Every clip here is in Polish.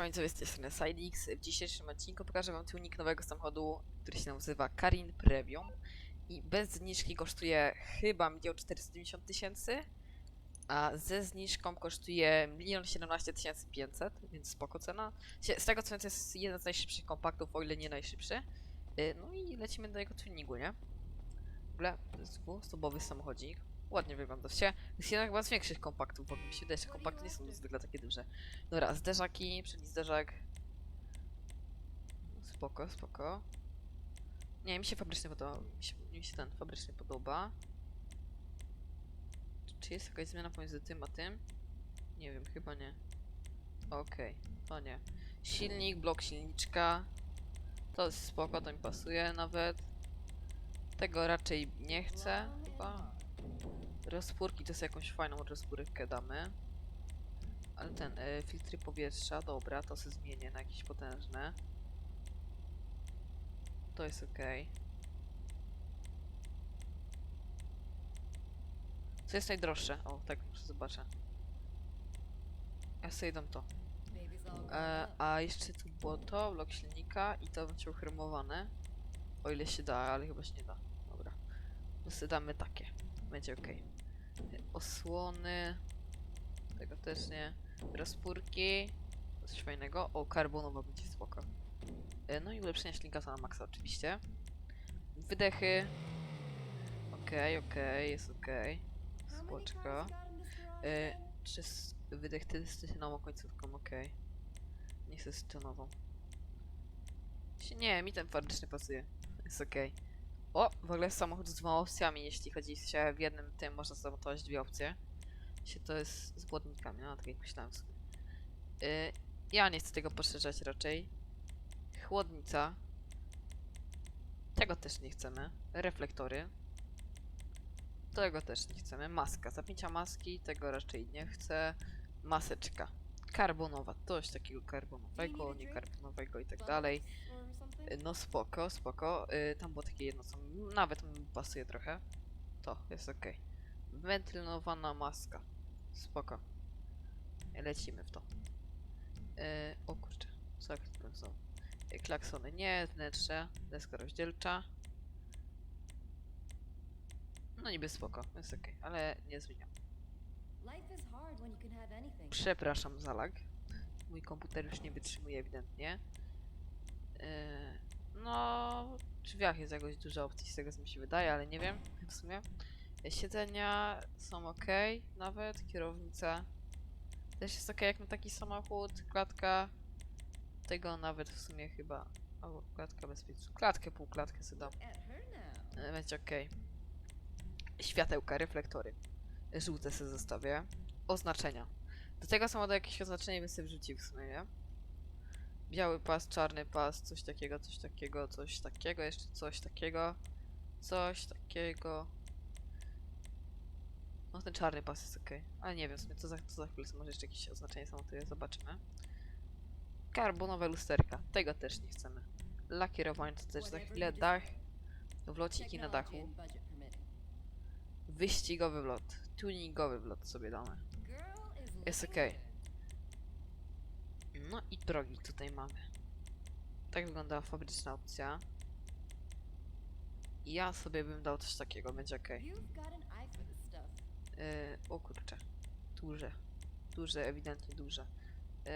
Siemanko, z strony SideX. W dzisiejszym odcinku pokażę wam tuning nowego samochodu, który się nazywa Karin Premium. I bez zniżki kosztuje chyba 1 490 tysięcy, a ze zniżką kosztuje 1 17 500, więc spoko cena. Z tego co wiem, to jest jeden z najszybszych kompaktów, o ile nie najszybszy. Y, No i lecimy do jego tuningu, nie? W ogóle to jest dwuosobowy samochodzik. Ładnie wygląda. Się, jest jeden chyba z większych kompaktów, bo mi się wydaje, że kompakty nie są zwykle takie duże. Dobra, zderzaki, przedni zderzak. Spoko, spoko. Nie, mi się fabryczny podoba. Mi się, mi się ten fabryczny podoba. Czy- jest jakaś zmiana pomiędzy tym a tym? Nie wiem, chyba nie. Okej, to nie. Silnik, blok silniczka. To jest spoko, to mi pasuje nawet. Tego raczej nie chcę, chyba. Rozpórki to jest jakąś fajną rozpórkę damy. Ale ten, e, filtry powietrza, dobra, to się zmienię na jakieś potężne. To jest ok. Co jest najdroższe? O, tak, muszę zobaczę. Ja sobie dam to. E, a jeszcze tu było to, blok silnika i to będzie uchromowane. O ile się da, ale chyba się nie da. Dobra. Sobie damy takie. Będzie ok. Osłony. Tego też nie. Rozpórki. Coś fajnego. O, karbonowa będzie spoko. E, No i ulepszenie silnika to na maksa oczywiście. Wydechy. Okej, okej, jest okej. Spoczko. E, czy wydech ty z nową końcówką, okej. Nie chcę z. Się- Nie, mi ten fabryczny pasuje. Jest okej. O, w ogóle samochód z dwoma opcjami, jeśli chodzi się w jednym tym można zamontować dwie opcje. Się to jest z błotnikami, no tak jak myślałem sobie. Y, ja nie chcę tego poszerzać raczej. Chłodnica. Tego też nie chcemy. Reflektory. Tego też nie chcemy. Maska. Zapięcia maski. Tego raczej nie chcę. Maseczka. Karbonowa. Coś takiego karbonowego, nie karbonowego i tak dalej. No spoko, spoko. Y, tam było takie jedno, co nawet mi pasuje trochę. To jest ok. Wentylowana maska. Spoko. Lecimy w to. Y, o kurczę, co jak to są? Klaksony nie, wnętrze, deska rozdzielcza. No niby spoko, jest ok, ale nie zmieniam. Przepraszam za lag. Mój komputer już nie wytrzymuje ewidentnie. Yy, no, w drzwiach jest jakoś dużo opcji z tego co mi się wydaje, ale nie wiem w sumie. Siedzenia są ok, nawet. Kierownica też jest ok, jak na taki samochód. Klatka tego nawet w sumie chyba. O, klatka bezpieczna. Klatkę, półklatkę sobie dam. Będzie ok. Światełka, reflektory. Żółte sobie zostawię. Oznaczenia. Do tego samochodu jakieś oznaczenie bym sobie wrzucił w sumie, nie? Biały pas, czarny pas, coś takiego, coś takiego, coś takiego, jeszcze coś takiego, coś takiego. No ten czarny pas jest ok, ale nie wiem co za, co za chwilę, może jeszcze jakieś oznaczenie samochodu zobaczymy. Karbonowe lusterka, tego też nie chcemy. Lakierowanie to też za chwilę, dach, wlociki na dachu, wyścigowy wlot, tuningowy wlot sobie damy. Jest okej. No i drogi tutaj mamy. Tak wygląda fabryczna opcja. Ja sobie bym dał coś takiego, będzie ok. Yy, o kurczę. Duże. Duże, ewidentnie duże. Yy,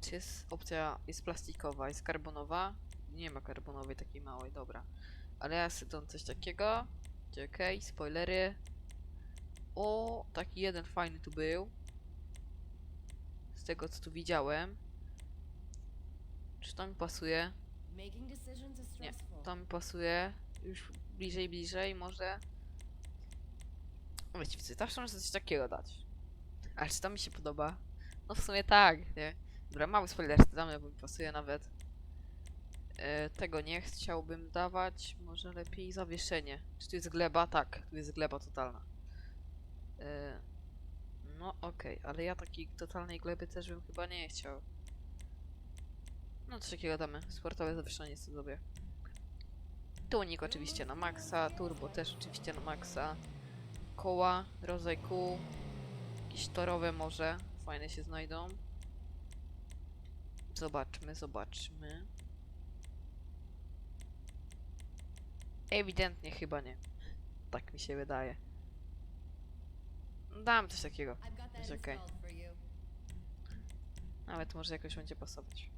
czy jest opcja, jest plastikowa, jest karbonowa? Nie ma karbonowej takiej małej, dobra. Ale ja sobie dam coś takiego. Będzie ok, spoilery. O, taki jeden fajny tu był. Z tego co tu widziałem. Czy to mi pasuje? Nie, to mi pasuje. Już bliżej, bliżej może. Wiecie, co, zawsze można coś takiego dać. Ale czy to mi się podoba? No w sumie tak, nie? Dobra, mały spoiler damy, bo mi pasuje nawet. E, tego nie chciałbym dawać. Może lepiej zawieszenie. Czy tu jest gleba? Tak, tu jest gleba totalna. E, no okej, ale ja takiej totalnej gleby też bym chyba nie chciał. No coś takiego damy. Sportowe zawieszenie sobie zrobię. Tunik oczywiście na maksa, turbo też oczywiście na maksa. Koła, rodzaj kół. Jakieś torowe może, fajne się znajdą. Zobaczmy, zobaczmy. Ewidentnie chyba nie. Tak mi się wydaje. Dam coś takiego. For you. Nawet może jakoś będzie pasować.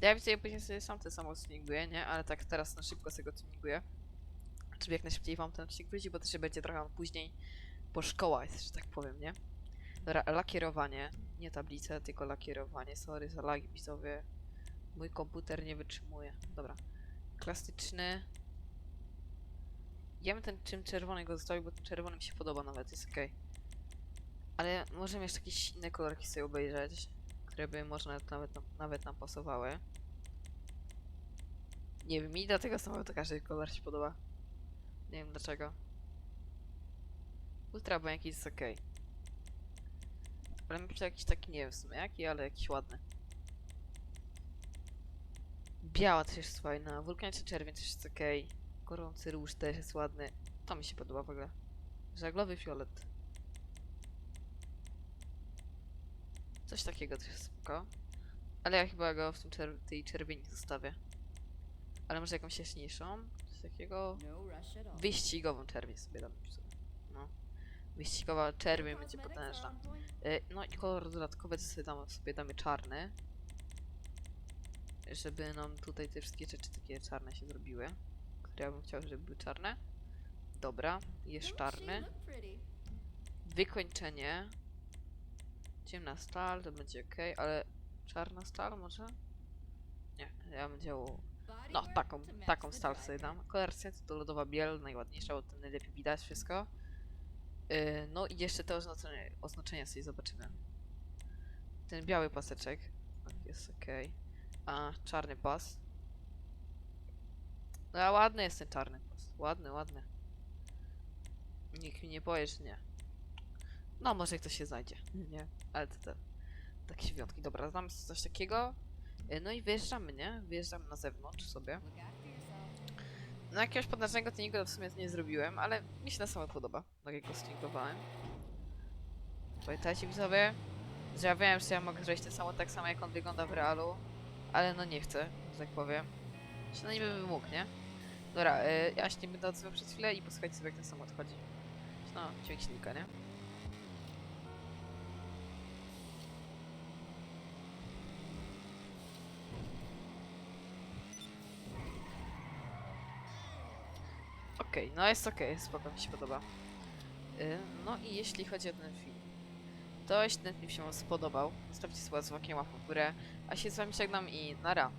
Ja widzę, ja później sobie sam ten samochód tuninguję, nie? Ale tak teraz na szybko sobie go tuninguję. Żeby jak najszybciej wam ten odcinek wrócił, bo też się będzie trochę później po szkołach, że tak powiem, nie? Dobra, lakierowanie. Nie tablice, tylko lakierowanie. Sorry za lagi widzowie. Mój komputer nie wytrzymuje. Dobra. Klasyczny. Ja bym ten czym czerwony go zostawił, bo ten czerwony mi się podoba nawet, jest okej. Ale możemy jeszcze jakieś inne kolorki sobie obejrzeć, które by może nawet, nawet, nam, nawet nam pasowały. Nie wiem, mi do tego samego każdy kolor się podoba. Nie wiem dlaczego. Ultra błękit jest okej. Ale myślę jakiś taki, nie wiem w sumie jaki, ale jakiś ładny. Biała też jest fajna, wulkaniczny czerwień też jest okej. Gorący róż też jest ładny. To mi się podoba w ogóle. Żaglowy fiolet. Coś takiego też jest spoko. Ale ja chyba go w tym czer tej czerwieni zostawię. Ale może jakąś jaśniejszą? Coś takiego... No. Wyścigową czerwień sobie dam. No. Wyścigowa czerwień będzie potężna. Y, No i kolor dodatkowy to sobie damy, sobie damy czarny. Żeby nam tutaj te wszystkie rzeczy takie czarne się zrobiły. Które ja bym chciał, żeby były czarne. Dobra, jest czarny. Wykończenie. Ciemna stal, to będzie ok, ale czarna stal może? Nie, ja bym działał. No, taką, to taką stal sobie dam. Kolor to lodowa biel, najładniejsza, bo ten najlepiej widać wszystko. Yy, no i jeszcze te oznaczenia, oznaczenia sobie zobaczymy. Ten biały paseczek. Tak, jest ok. A, czarny pas. No a ładny jest ten czarny pas. Ładny, ładny. Nikt mi nie powie, że nie. No, może ktoś się znajdzie. Nie, ale to te takie wyjątki. Dobra, znam coś takiego. Yy, No i wyjeżdżamy, nie? Wyjeżdżamy na zewnątrz sobie. No jakiegoś podnażnego tuningu w sumie nie zrobiłem, ale mi się na samo podoba, tak jak go stuningowałem. Pamiętajcie widzowie, że ja wiem, że ja mogę zrobić ten samo tak samo jak on wygląda w realu, ale no nie chcę, że tak powiem. Się na niby bym mógł, nie? Dobra, y, ja się nie będę odzywał przez chwilę i posłuchajcie sobie jak ten samochód chodzi. No, dźwięk silnika, nie? Okej, no jest okej, spoko, mi się podoba. Y, no i jeśli chodzi o ten film, to jeśli ten film się spodobał, zostawcie sobie z łapę w górę, a się z wami żegnam i nara.